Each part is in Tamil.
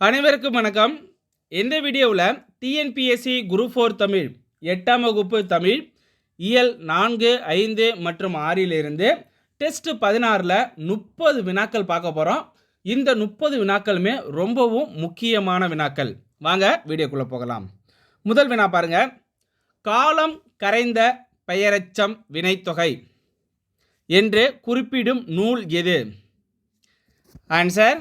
அனைவருக்கும் வணக்கம். இந்த வீடியோவில் டிஎன்பிஎஸ்சி குரூப் ஃபோர் தமிழ் எட்டாம் வகுப்பு தமிழ் இயல் நான்கு ஐந்து மற்றும் ஆறிலிருந்து டெஸ்ட் பதினாறில் முப்பது வினாக்கள் பார்க்க போகிறோம் இந்த முப்பது வினாக்களுமே ரொம்பவும் முக்கியமான வினாக்கள். வாங்க வீடியோக்குள்ளே போகலாம். முதல் வினா பாருங்கள் காலம் கரைந்த பெயரச்சம் வினைத்தொகை என்று குறிப்பிடும் நூல் எது? ஆன்சர்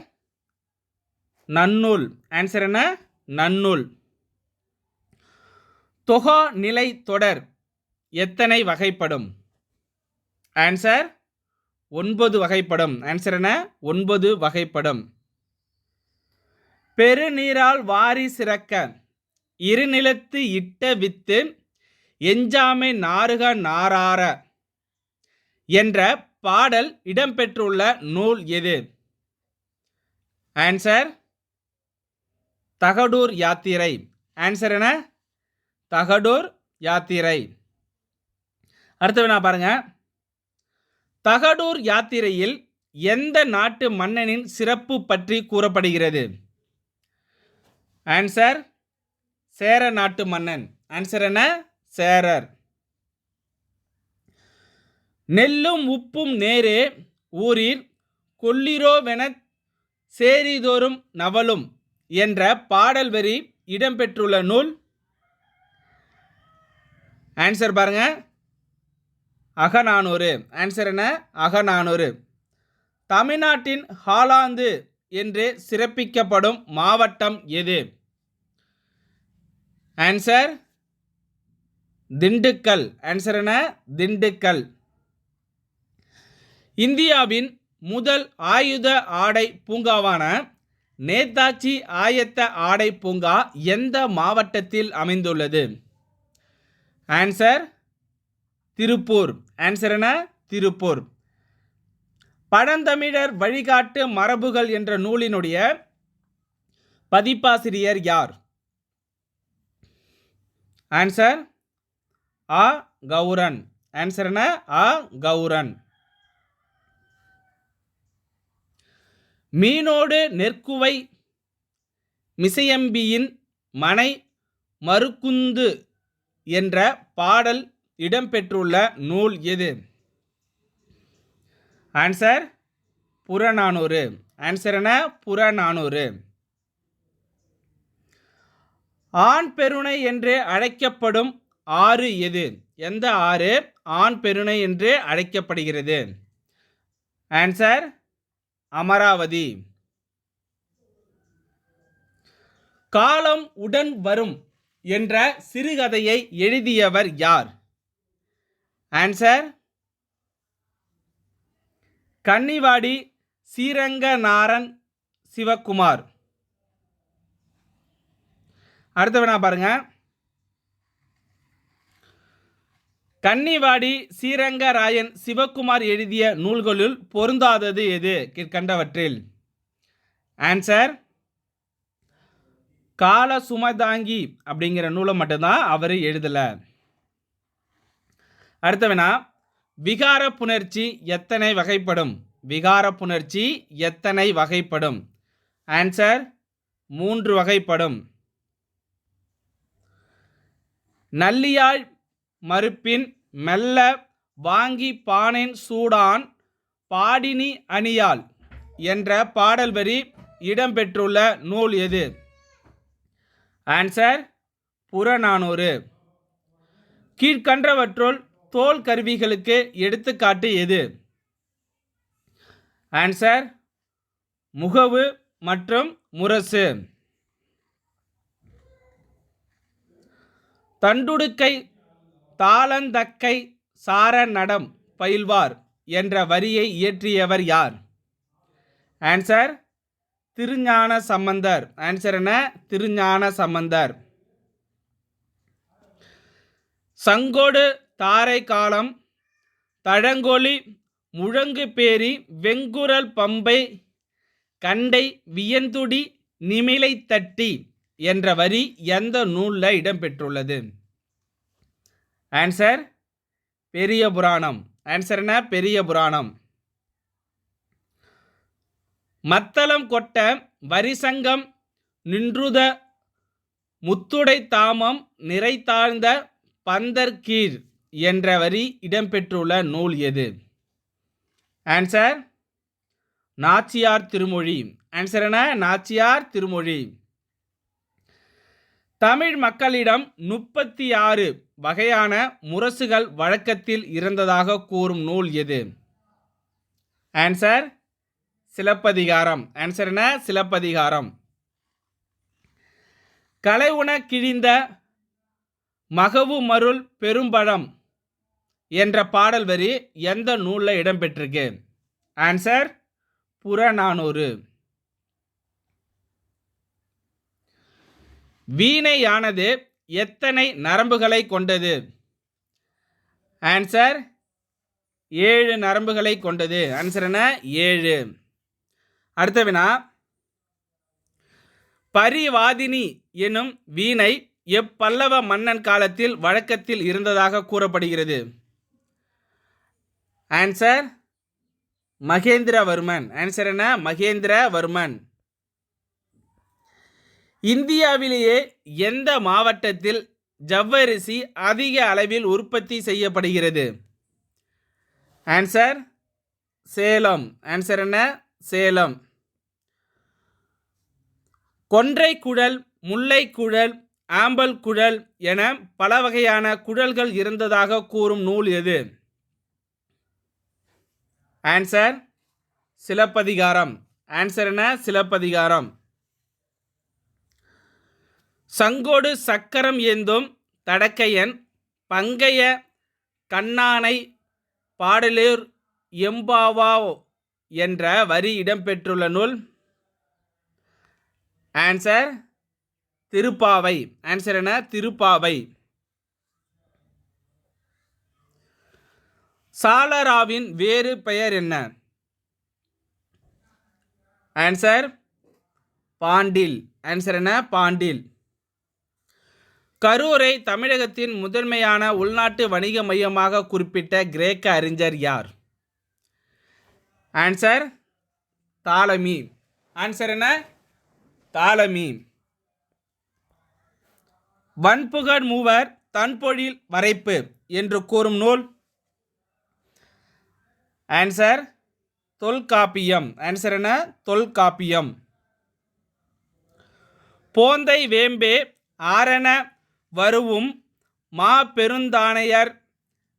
நன்னூல். ஆன்சர் என்ன? நன்னூல். தொகா நிலை தொடர் எத்தனை வகைப்படும்? ஆன்சர் ஒன்பது வகைப்படும். ஆன்சர் என்ன? ஒன்பது வகைப்படும். பெருநீரால் வாரி சிறக்க இருநிலத்து இட்ட வித்து எஞ்சாமை நாறுக நாரார என்ற பாடல் இடம்பெற்றுள்ள நூல் எது? ஆன்சர் தகடூர் யாத்திரை. ஆன்சர் என்ன? தகடூர் யாத்திரை. அடுத்த வினா பாருங்க. தகடூர் யாத்திரையில் எந்த நாட்டு மன்னனின் சிறப்பு பற்றி கூறப்படுகிறது? ஆன்சர் சேர நாட்டு மன்னன். ஆன்சர் என்ன? சேரர். நெல்லும் உப்பும் நேரே ஊரில் கொல்லிரோவென சேரிதோறும் நவலும். என்ற பாடல் வரி இடம்பெற்றுள்ள நூல். ஆன்சர் பாருங்க. அகநானூறு. ஆன்சர் என்ன? அகநானூறு. தமிழ்நாட்டின் ஹாலாந்து என்று சிறப்பிக்கப்படும் மாவட்டம் எது? ஆன்சர் திண்டுக்கல். ஆன்சர் என்ன? திண்டுக்கல். இந்தியாவின் முதல் ஆயுத ஆடை பூங்காவான நேதாஜி ஆயத்த ஆடை பூங்கா எந்த மாவட்டத்தில் அமைந்துள்ளது? ஆன்சர் திருப்பூர். ஆன்சர் என்ன? திருப்பூர். பழந்தமிழர் வழிகாட்டு மரபுகள் என்ற நூலினுடைய பதிப்பாசிரியர் யார்? ஆன்சர் ஆ கௌரன் ஆன்சர் என்ன? ஆ கௌரன் மீனோடு நெற்குவை மிசையம்பியின் மனை மறுக்குந்து என்ற பாடல் இடம்பெற்றுள்ள நூல் எது? ஆன்சர் புறநானூறு. ஆன்சர் என்ன? புறநானூறு. ஆண் பெருணை என்று அழைக்கப்படும் ஆறு எது? எந்த ஆறு? ஆண் பெருணை என்று அழைக்கப்படுகிறது. ஆன்சர் அமராவதி. காலம் உடன் வரும் என்ற சிறுகதையை எழுதியவர் யார்? ஆன்சர் கன்னிவாடி ஸ்ரீரங்கநாரன் சிவகுமார் அடுத்த பாருங்கள் கன்னிவாடி ஸ்ரீரங்கராயன் சிவகுமார் எழுதிய நூல்களுள் பொருந்தாதது எது? கீழ்கண்டவற்றில் ஆன்சர் கால சுமதாங்கி அப்படிங்கிற நூலை மட்டும்தான் அவர் எழுதலை. அடுத்தவனா விகார புணர்ச்சி எத்தனை வகைப்படும்? விகார புணர்ச்சி எத்தனை வகைப்படும்? ஆன்சர் மூன்று வகைப்படும். நல்லியாழ் மறுப்பின் மெல்ல வாங்கி பானேன் சூடான் பாடினி அணியால் என்ற பாடல் வரி இடம்பெற்றுள்ள நூல் எது? ஆன்சர் புறநானூறு. கீழ்கன்றவற்றுள் தோல் கருவிகளுக்கு எடுத்துக்காட்டு எது? ஆன்சர் முகவு மற்றும் முரசு. தண்டுடுக்கை தாளந்தக்கை சார நடம் பயில்வார் என்ற வரியை இயற்றியவர் யார்? ஆன்சர் திருஞான சம்பந்தர். ஆன்சர் என்ன? திருஞான சம்பந்தர். சங்கோடு தாரை காலம் தழங்கொலி முழங்கு பேரி வெங்குரல் பம்பை கண்டை வியந்துடி நிமிலை தட்டி என்ற வரி எந்த நூலில் இடம்பெற்றுள்ளது? ஆன்சர் பெரிய புராணம். ஆன்சர் என்ன? பெரிய புராணம். மத்தளம் கொட்ட வரிசங்கம் நின்றுத முத்துடை தாமம் நிறைத்தாழ்ந்த பந்தர்கீழ் என்ற வரி இடம்பெற்றுள்ள நூல் எது? ஆன்சர் நாச்சியார் திருமொழி. ஆன்சர் என்ன? நாச்சியார் திருமொழி. தமிழ் மக்களிடம் முப்பத்தி ஆறு வகையான முரசுகள் வழக்கத்தில் இருந்ததாக கூறும் நூல் எது? ஆன்சர் சிலப்பதிகாரம். ஆன்சர் என்ன? சிலப்பதிகாரம். கலை உண கிழிந்த மகவு மருள் பெரும்பழம் என்ற பாடல் வரி எந்த நூலில் இடம்பெற்றிருக்கு? ஆன்சர் புறநானூறு. வீணையானது எத்தனை நரம்புகளை கொண்டது? ஆன்சர் ஏழு நரம்புகளை கொண்டது. ஆன்சர் என்ன? ஏழு. அடுத்த வினா பரிவாதினி எனும் வீணை எப்பல்லவ மன்னன் காலத்தில் வழக்கத்தில் இருந்ததாக கூறப்படுகிறது. ஆன்சர் மகேந்திரவர்மன். ஆன்சர் என்ன? மகேந்திரவர்மன். இந்தியாவிலேயே எந்த மாவட்டத்தில் ஜவ்வரிசி அதிக அளவில் உற்பத்தி செய்யப்படுகிறது? ஆன்சர் சேலம். ஆன்சர் என்ன? சேலம். கொன்றை குழல் முல்லை குழல் ஆம்பல் குழல் என பல வகையான குழல்கள் இருந்ததாக கூறும் நூல் எது? ஆன்சர் சிலப்பதிகாரம். ஆன்சர் என்ன? சிலப்பதிகாரம். சங்கோடு சக்கரம் ஏந்தும் தடக்கையன் பங்கைய கண்ணானை பாடலூர் எம்பாவா என்ற வரி இடம்பெற்றுள்ள நூல். ஆன்சர் திருப்பாவை. ஆன்சர் என்ன? திருப்பாவை. சாலராவின் வேறு பெயர் என்ன? ஆன்சர் பாண்டில். ஆன்சர் என்ன? பாண்டில். கரூரை தமிழகத்தின் முதன்மையான உள்நாட்டு வணிக மையமாக குறிப்பிட்ட கிரேக்க அறிஞர் யார்? ஆன்சர் தாலமி ஆன்சர் என்ன? தாலமி வன்புகழ் மூவர் தன்பொழில் வரைப்பு என்று கூறும் நூல்? ஆன்சர் தொல்காப்பியம். ஆன்சர் என்ன? தொல்காப்பியம். போந்தை வேம்பே ஆரண வருவும் மா பெருந்தானையர்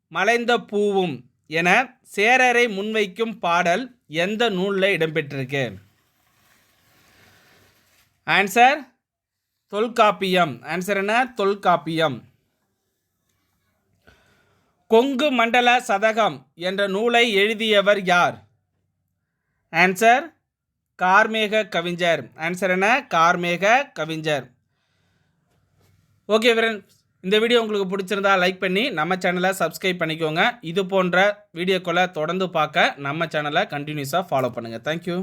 மலைந்த பூவும் என சேரரை முன்வைக்கும் பாடல் எந்த நூலில் இடம்பெற்றிருக்கு? ஆன்சர் தொல்காப்பியம். ஆன்சர் என்ன? தொல்காப்பியம். கொங்கு மண்டல சதகம் என்ற நூலை எழுதியவர் யார்? ஆன்சர் கார்மேக கவிஞர். ஆன்சர் என்ன? கார்மேக கவிஞர். ஓகே ஃப்ரெண்ட்ஸ் இந்த வீடியோ உங்களுக்கு பிடிச்சிருந்தா லைக் பண்ணி நம்ம சேனலை சப்ஸ்கிரைப் பண்ணிக்கோங்க. இது போன்ற வீடியோக்களை தொடர்ந்து பார்க்க நம்ம சேனலை கண்டினியூஸாக ஃபாலோ பண்ணுங்கள் தேங்க்யூ